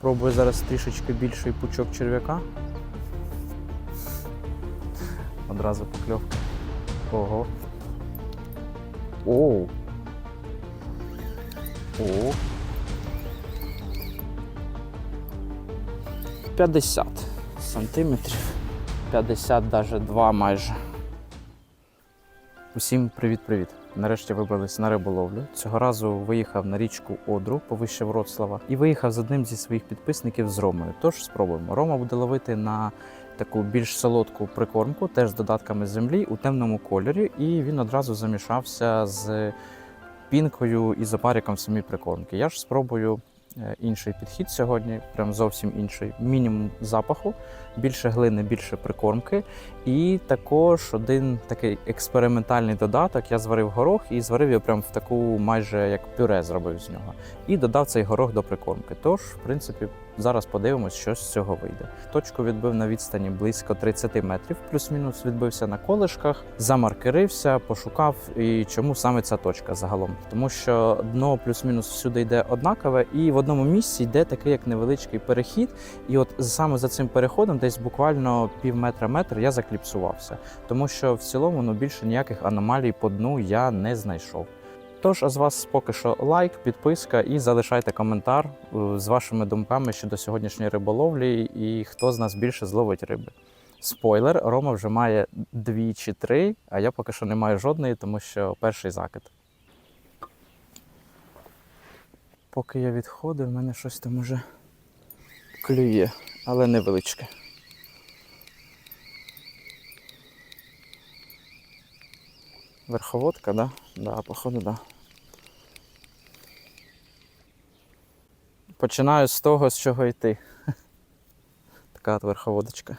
Пробую зараз трішечки більший пучок черв'яка. Одразу покльовка. Ого. Оу. О. 50 сантиметрів. 50 навіть 2 майже. Усім привіт-привіт! Нарешті вибрались на риболовлю. Цього разу виїхав на річку Одру повище Вроцлава і виїхав з одним зі своїх підписників з Ромою. Тож спробуємо. Рома буде ловити на таку більш солодку прикормку, теж з додатками землі у темному кольорі, і він одразу замішався з пінкою і запаріком самі прикормки. Я ж спробую інший підхід сьогодні, прям зовсім інший. Мінімум запаху, більше глини, більше прикормки. І також один такий експериментальний додаток. Я зварив горох і зварив його прям в таку майже як пюре зробив з нього. І додав цей горох до прикормки. Тож, в принципі, зараз подивимось, що з цього вийде. Точку відбив на відстані близько 30 метрів, плюс-мінус відбився на колишках, замаркерився, пошукав. І чому саме ця точка загалом? Тому що дно плюс-мінус всюди йде однакове, і в одному місці йде такий як невеличкий перехід. І от саме за цим переходом, десь буквально пів метра метр, я закліпсувався, тому що в цілому ну більше ніяких аномалій по дну я не знайшов. Тож, а з вас поки що лайк, підписка і залишайте коментар е, з вашими думками щодо сьогоднішньої риболовлі і хто з нас більше зловить риби. Спойлер, Рома вже має дві чи три, а я поки що не маю жодної, тому що перший закид. Поки я відходив, в мене щось там уже клює, але невеличке. Верховодка, да? Да, походу, да. Починаю з того, з чого йти. Така от верховодочка.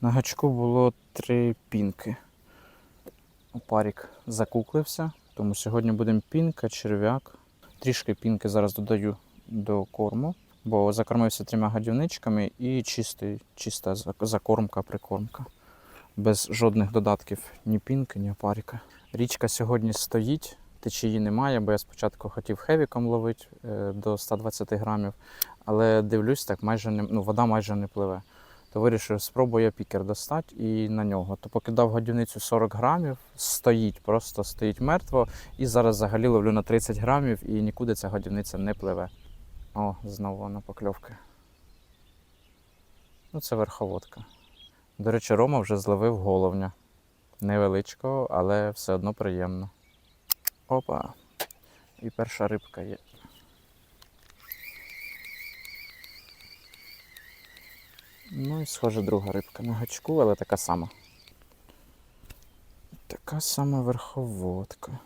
На гачку було три пінки. Опарік закуклився, тому сьогодні будемо пінка, черв'як. Трішки пінки зараз додаю до корму, бо закормився трьома гадівничками і чистий, чиста зак- закормка, прикормка. Без жодних додатків ні пінки, ні опаріка. Річка сьогодні стоїть, течії немає, бо я спочатку хотів хевіком ловити е, до 120 грамів, але дивлюсь, так майже не, ну, вода майже не пливе. То вирішив, спробую я пікер достати і на нього. То покидав годівницю 40 грамів, стоїть, просто стоїть мертво. І зараз взагалі ловлю на 30 грамів і нікуди ця годівниця не пливе. О, знову вона покльовка. Ну, це верховодка. До речі, Рома вже зловив головня. Невеличкого, але все одно приємно. Опа. І перша рибка є. Ну і схоже, друга рибка на гачку, але така сама. Така сама верховодка.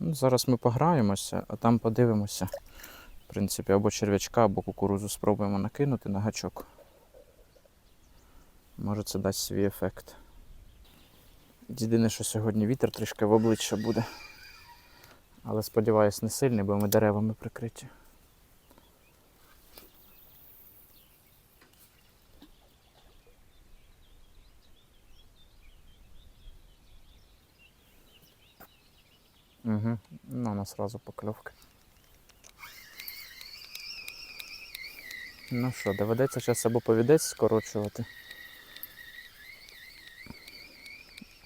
Ну, зараз ми пограємося, а там подивимося. В принципі, або черв'ячка, або кукурузу спробуємо накинути на гачок. Може це дасть свій ефект. Єдине, що сьогодні вітер трішки в обличчя буде. Але сподіваюсь, не сильний, бо ми деревами прикриті. Угу. Ну, на сразу покльовки. Ну що, доведеться зараз або повідець скорочувати.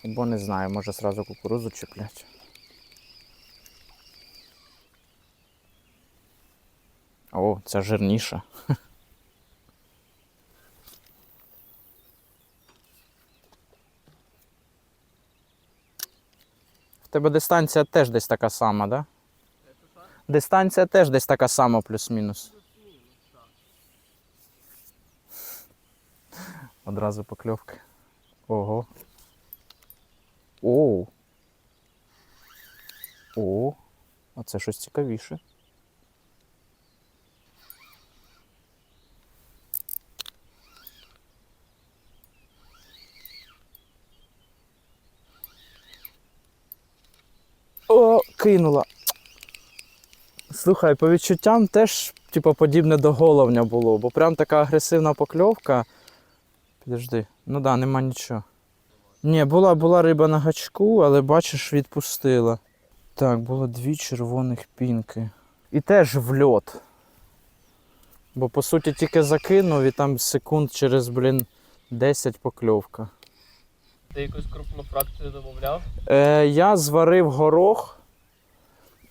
Або не знаю, може сразу кукурузу чіплять. О, ця жирніша. В тебе дистанція теж десь така сама, да? Дистанція теж десь така сама, плюс-мінус. Одразу покльовки. Ого. Оу. О, а це щось цікавіше. О, кинула. Слухай, по відчуттям теж, типу, подібне до головня було, бо прям така агресивна покльовка. Підожди, ну да, нема нічого. Ні, була, була риба на гачку, але бачиш, відпустила. Так, було дві червоних пінки. І теж в льот. Бо по суті тільки закинув і там секунд через, блін, 10 покльовка. Ти якусь крупну фракцію додавав? Е, я зварив горох,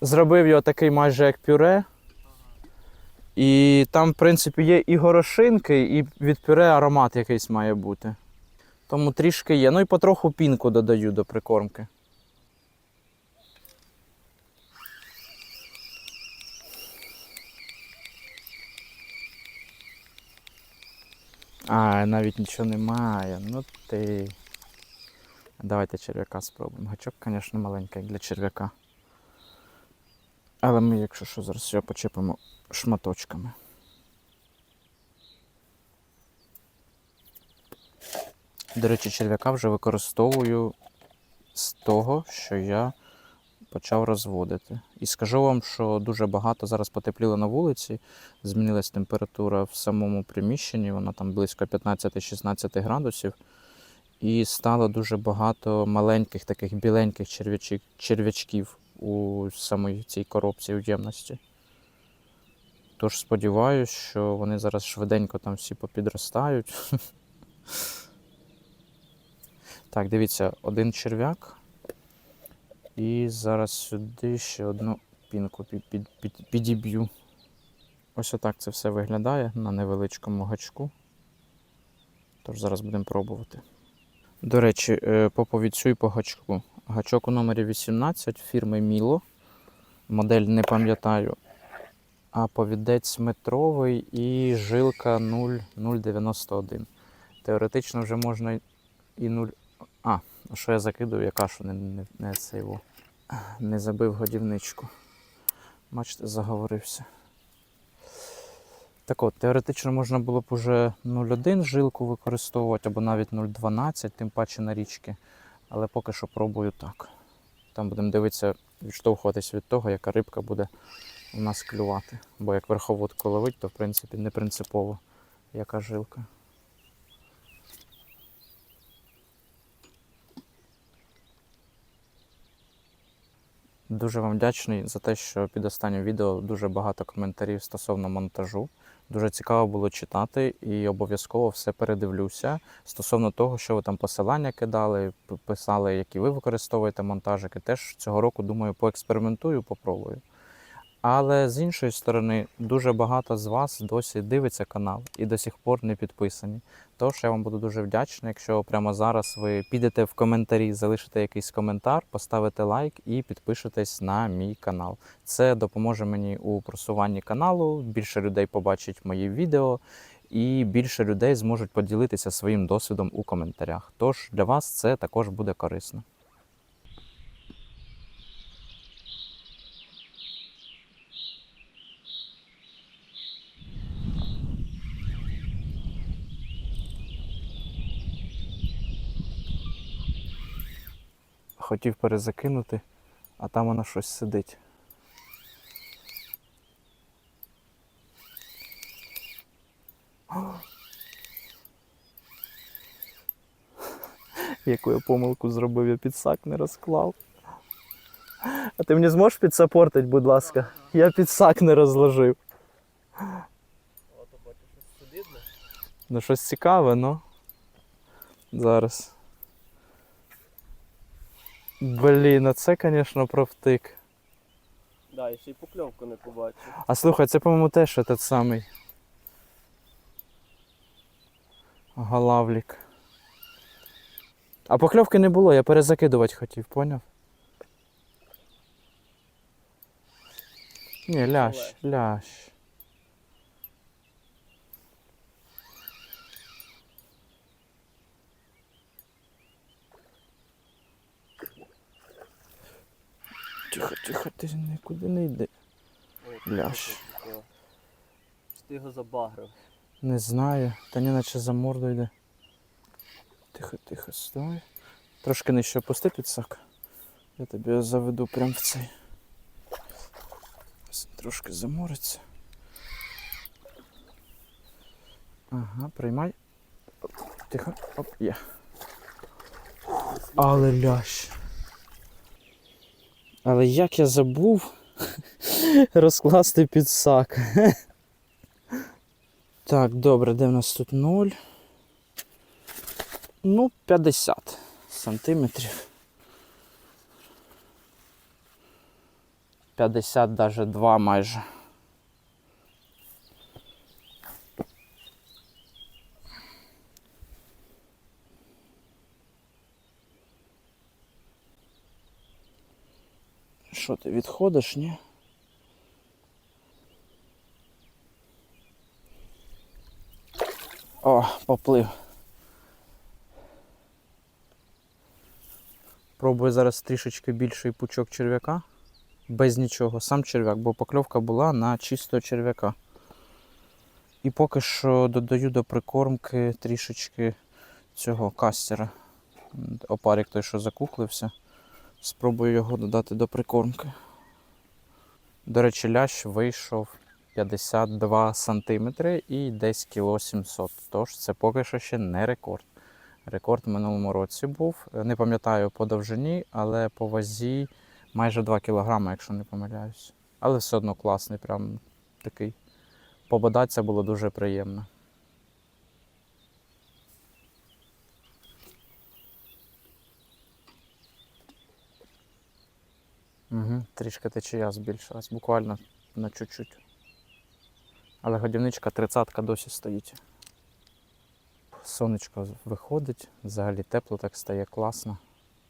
зробив його такий майже як пюре. І там, в принципі, є і горошинки, і від пюре аромат якийсь має бути. Тому трішки є. Ну і потроху пінку додаю до прикормки. А, навіть нічого немає. Ну ти. Давайте черв'яка спробуємо. Гачок, звісно, маленький для черв'яка. Але ми, якщо що, зараз його почепимо шматочками. До речі, черв'яка вже використовую з того, що я почав розводити. І скажу вам, що дуже багато зараз потепліло на вулиці, змінилась температура в самому приміщенні, вона там близько 15-16 градусів. І стало дуже багато маленьких таких біленьких черв'ячків у самій цій коробці у ємності. Тож сподіваюся, що вони зараз швиденько там всі попідростають. Так, дивіться, один черв'як. І зараз сюди ще одну пінку під, під, під, підіб'ю. Ось отак це все виглядає на невеличкому гачку. Тож зараз будемо пробувати. До речі, е, по повідцю і по гачку. Гачок у номері 18 фірми Міло. Модель не пам'ятаю. А повідець метровий і жилка 0,091. Теоретично вже можна і 0. А, що я закидую, я кашу не, не, не, це його. не забив годівничку. Бачите, заговорився. Так от, теоретично можна було б уже 0,1 жилку використовувати або навіть 0,12, тим паче на річки. Але поки що пробую так. Там будемо дивитися, відштовхуватись від того, яка рибка буде у нас клювати. Бо як верховодку ловить, то в принципі не принципово, яка жилка. Дуже вам вдячний за те, що під останнім відео дуже багато коментарів стосовно монтажу. Дуже цікаво було читати і обов'язково все передивлюся стосовно того, що ви там посилання кидали, писали, які ви використовуєте монтажики. Теж цього року, думаю, поекспериментую, попробую. Але з іншої сторони, дуже багато з вас досі дивиться канал і до сих пор не підписані. Тож я вам буду дуже вдячний, якщо прямо зараз ви підете в коментарі, залишите якийсь коментар, поставите лайк і підпишетесь на мій канал. Це допоможе мені у просуванні каналу. Більше людей побачить мої відео, і більше людей зможуть поділитися своїм досвідом у коментарях. Тож для вас це також буде корисно. Хотів перезакинути, а там воно щось сидить. Яку я помилку зробив, я підсак не розклав. А ти мені зможеш підсапортити, будь ласка? Я підсак не розложив. Ото бачу, щось солідне. Ну щось цікаве, ну. Зараз. Блін, а це, звісно, провтик. Да, я ще й покльовку не побачив. А слухай, це, по-моєму, теж этот самий. Галавлік. А покльовки не було, я перезакидувати хотів, поняв? Ні, лящ, лящ. Тихо, тихо, ти нікуди не йди. Що? Чи ти його забагрив? Не знаю, та ні, наче за морду йде. Тихо, тихо, стой. Трошки нижче опусти підсак. Я тебе заведу прямо в цей. Трошки замориться. Ага, приймай. Тихо, оп, є. Але лящ. Але як я забув розкласти підсак. Так, добре, де в нас тут 0? Ну, 50 сантиметрів. 50 навіть 2 майже. Що ти відходиш, ні? О, поплив. Пробую зараз трішечки більший пучок черв'яка. Без нічого, сам черв'як, бо покльовка була на чистого черв'яка. І поки що додаю до прикормки трішечки цього кастера. Опарик той, що закуклився. Спробую його додати до прикормки. До речі, лящ вийшов 52 сантиметри і десь кіло 700. Тож це поки що ще не рекорд. Рекорд в минулому році був. Не пам'ятаю по довжині, але по вазі майже 2 кілограми, якщо не помиляюсь. Але все одно класний, прям такий. Пободатися було дуже приємно. Угу, трішки течія збільшилась, буквально на чуть-чуть. Але годівничка 30 досі стоїть. Сонечко виходить, взагалі тепло так стає класно.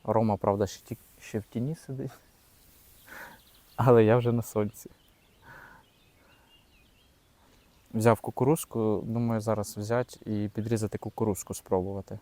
Рома, правда, ще, ті- ще в тіні сидить. Але я вже на сонці. Взяв кукурузку, думаю, зараз взяти і підрізати кукурузку спробувати.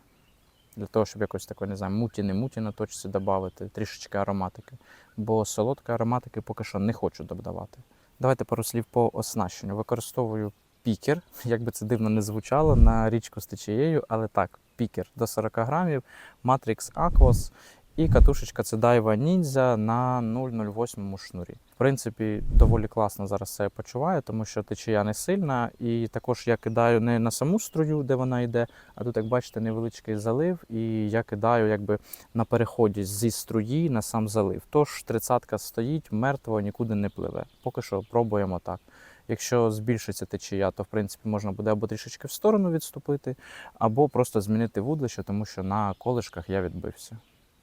Для того, щоб якось такої, не знаю, муті, не муті на точці додати, трішечки ароматики. Бо солодкої ароматики поки що не хочу додавати. Давайте пару слів по оснащенню. Використовую пікер, як би це дивно не звучало, на річку з течією, але так, пікер до 40 грамів, Matrix Aquos і катушечка це Daiwa Ninja на 0,08 шнурі. В принципі, доволі класно зараз себе почуваю, тому що течія не сильна, і також я кидаю не на саму струю, де вона йде, а тут, як бачите, невеличкий залив, і я кидаю якби на переході зі струї на сам залив. Тож тридцятка стоїть мертво, нікуди не пливе. Поки що пробуємо так. Якщо збільшиться течія, то в принципі можна буде або трішечки в сторону відступити, або просто змінити вудлище, тому що на колишках я відбився.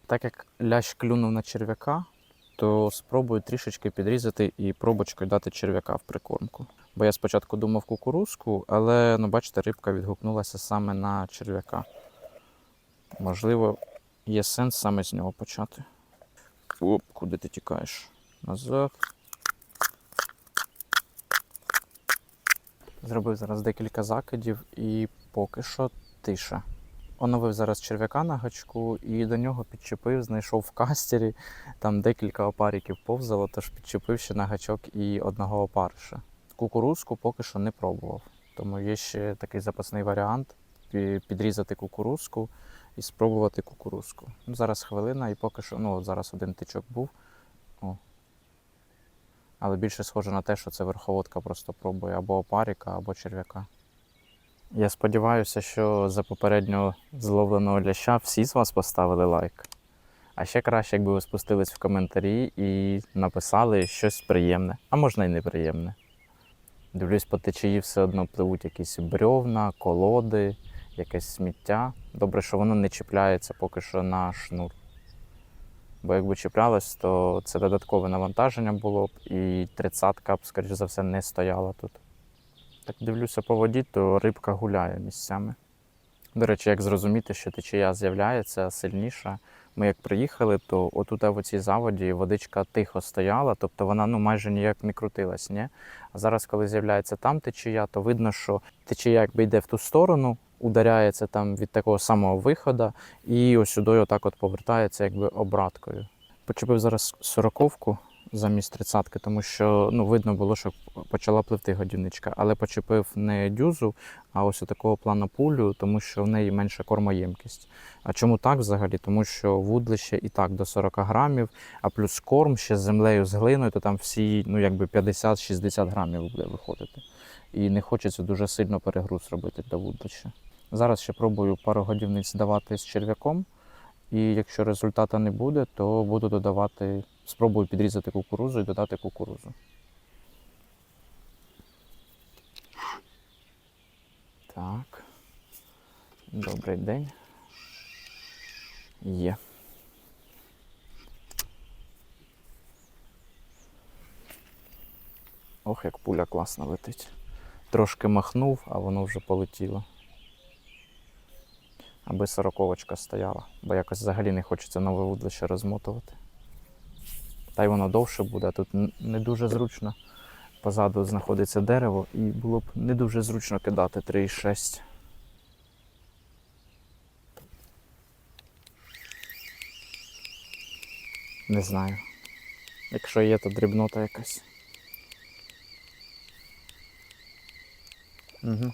Так як лящ клюнув на черв'яка, то спробую трішечки підрізати і пробочкою дати черв'яка в прикормку. Бо я спочатку думав кукурузку, але ну, бачите, рибка відгукнулася саме на черв'яка. Можливо, є сенс саме з нього почати. Оп, куди ти тікаєш? Назад. Зробив зараз декілька закидів і поки що тиша. Оновив зараз черв'яка на гачку і до нього підчепив, знайшов в кастері. Там декілька опариків повзало, тож підчепив ще на гачок і одного опариша. Кукурузку поки що не пробував. Тому є ще такий запасний варіант підрізати кукурузку і спробувати кукурузку. Ну, зараз хвилина, і поки що, ну зараз один тичок був. О. Але більше схоже на те, що це верховодка просто пробує або опарика, або черв'яка. Я сподіваюся, що за попередньо зловленого ляща всі з вас поставили лайк. А ще краще, якби ви спустились в коментарі і написали щось приємне, а можна й неприємне. Дивлюсь, по течії все одно пливуть якісь брьовна, колоди, якесь сміття. Добре, що воно не чіпляється поки що на шнур. Бо якби чіплялось, то це додаткове навантаження було б, і тридцятка б, скоріш за все, не стояла тут. Так дивлюся по воді, то рибка гуляє місцями. До речі, як зрозуміти, що течія з'являється сильніша. Ми як приїхали, то отут в цій заводі водичка тихо стояла, тобто вона ну майже ніяк не крутилась. Ні? А зараз, коли з'являється там течія, то видно, що течія якби йде в ту сторону, ударяється там від такого самого виходу, і ось сюди отак от повертається якби обраткою. Почепив зараз сороковку замість тридцятки, тому що ну, видно було, що почала пливти годівничка, але почепив не дюзу, а ось такого плана пулю, тому що в неї менша кормоємкість. А чому так взагалі? Тому що вудлище і так до 40 грамів, а плюс корм ще з землею з глиною, то там всі ну, якби 50-60 грамів буде виходити. І не хочеться дуже сильно перегруз робити для вудлища. Зараз ще пробую пару годівниць давати з черв'яком. І якщо результату не буде, то буду додавати Спробую підрізати кукурузу і додати кукурузу. Так. Добрий день. Є. Ох, як пуля класно летить. Трошки махнув, а воно вже полетіло. Аби сороковочка стояла, бо якось взагалі не хочеться нове вудлище розмотувати. Та й воно довше буде, тут не дуже зручно. Позаду знаходиться дерево, і було б не дуже зручно кидати 3,6. Не знаю. Якщо є, то дрібнота якась. Угу.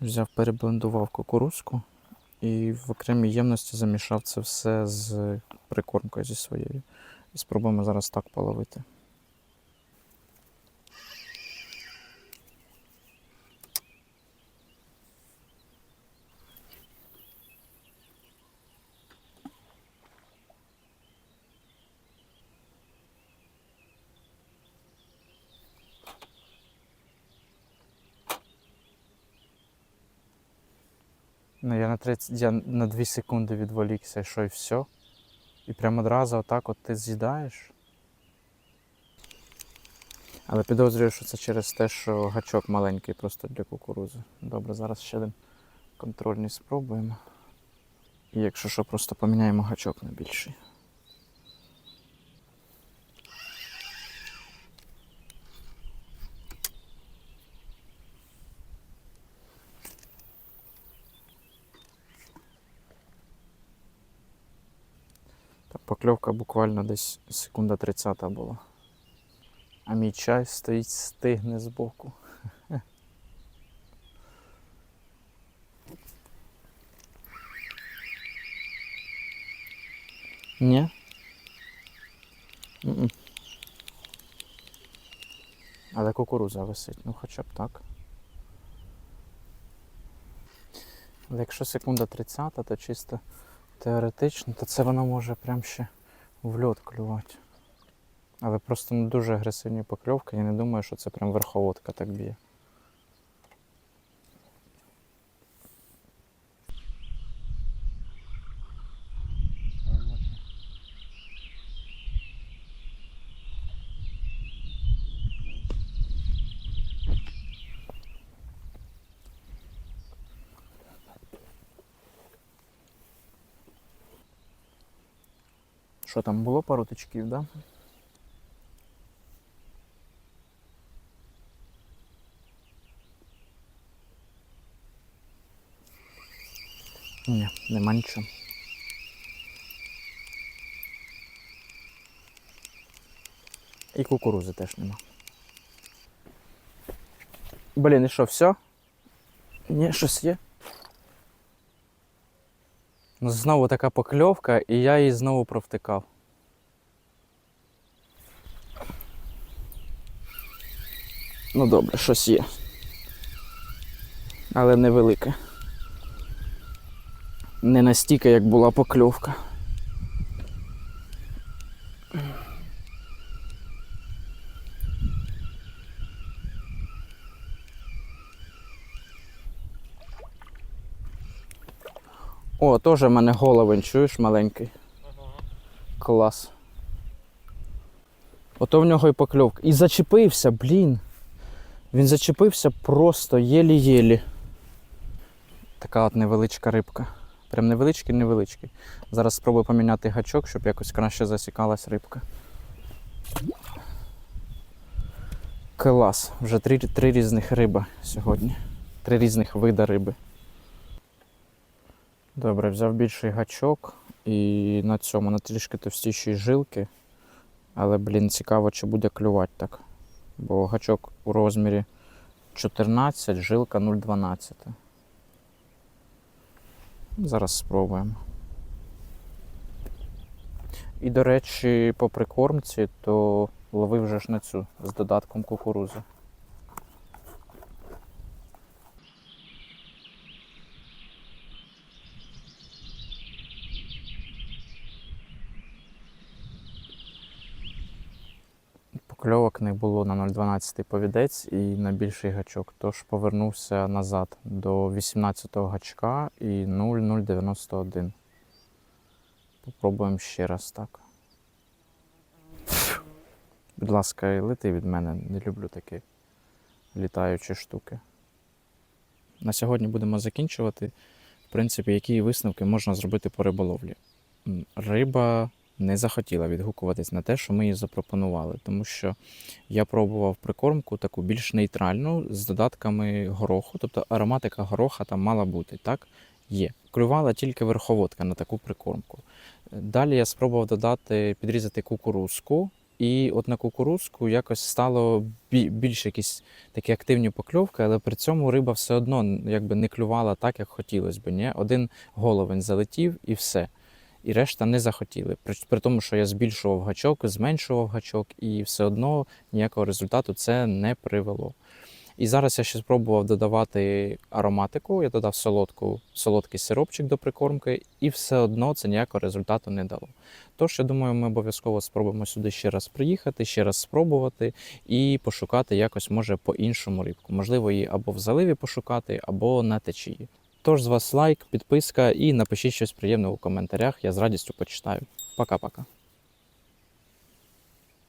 Взяв, переблендував кукурузку і в окремій ємності замішав це все з прикормкою зі своєю. І спробуємо зараз так половити. Ну, я на 30, я на 2 секунди відволікся, що і все. І прямо одразу отак от ти з'їдаєш. Але підозрюю, що це через те, що гачок маленький просто для кукурузи. Добре, зараз ще один контрольний спробуємо. І якщо що, просто поміняємо гачок на більший. Покльовка буквально десь секунда 30 була. А мій чай стоїть, стигне збоку. Ні? Але кукуруза висить, ну хоча б так. Але якщо секунда 30, то чисто теоретично, то це воно може прям ще в льот клювати. Але просто не дуже агресивні покльовки, я не думаю, що це прям верховодка так б'є. Що там було пару тичків, да? Ні, нема нічого. І кукурузи теж нема. Блін, і що, все? Ні, щось є. Ну, знову така покльовка, і я її знову провтикав. Ну добре, щось є. Але невелике. Не настільки, як була покльовка. О, теж в мене головень, чуєш, маленький. Клас. Ото в нього і покльовка. І зачепився, блін. Він зачепився просто єлі-єлі. Така от невеличка рибка. Прям невеличкий, невеличкий. Зараз спробую поміняти гачок, щоб якось краще засікалась рибка. Клас. Вже три, три різних риби сьогодні. Три різних вида риби. Добре, взяв більший гачок і на цьому на трішки товстіші жилки. Але, блін, цікаво, чи буде клювати так. Бо гачок у розмірі 14, жилка 0,12. Зараз спробуємо. І, до речі, по прикормці, то ловив вже ж на цю з додатком кукурузи. Покльовок не було на 0,12 повідець і на більший гачок, тож повернувся назад до 18-го гачка і 0,091. Попробуємо ще раз так. Будь ласка, і лети від мене, не люблю такі літаючі штуки. На сьогодні будемо закінчувати. В принципі, які висновки можна зробити по риболовлі. Риба не захотіла відгукуватись на те, що ми їй запропонували, тому що я пробував прикормку таку більш нейтральну з додатками гороху, тобто ароматика гороха там мала бути, так? Є. Клювала тільки верховодка на таку прикормку. Далі я спробував додати, підрізати кукурузку, і от на кукурузку якось стало більш якісь такі активні покльовки, але при цьому риба все одно якби не клювала так, як хотілося б. Ні? Один головень залетів і все. І решта не захотіли. При, тому, що я збільшував гачок, зменшував гачок, і все одно ніякого результату це не привело. І зараз я ще спробував додавати ароматику, я додав солодку, солодкий сиропчик до прикормки, і все одно це ніякого результату не дало. Тож, я думаю, ми обов'язково спробуємо сюди ще раз приїхати, ще раз спробувати і пошукати якось, може, по-іншому рибку. Можливо, її або в заливі пошукати, або на течії. Тож з вас лайк, підписка і напишіть щось приємне у коментарях. Я з радістю почитаю. Пока-пока.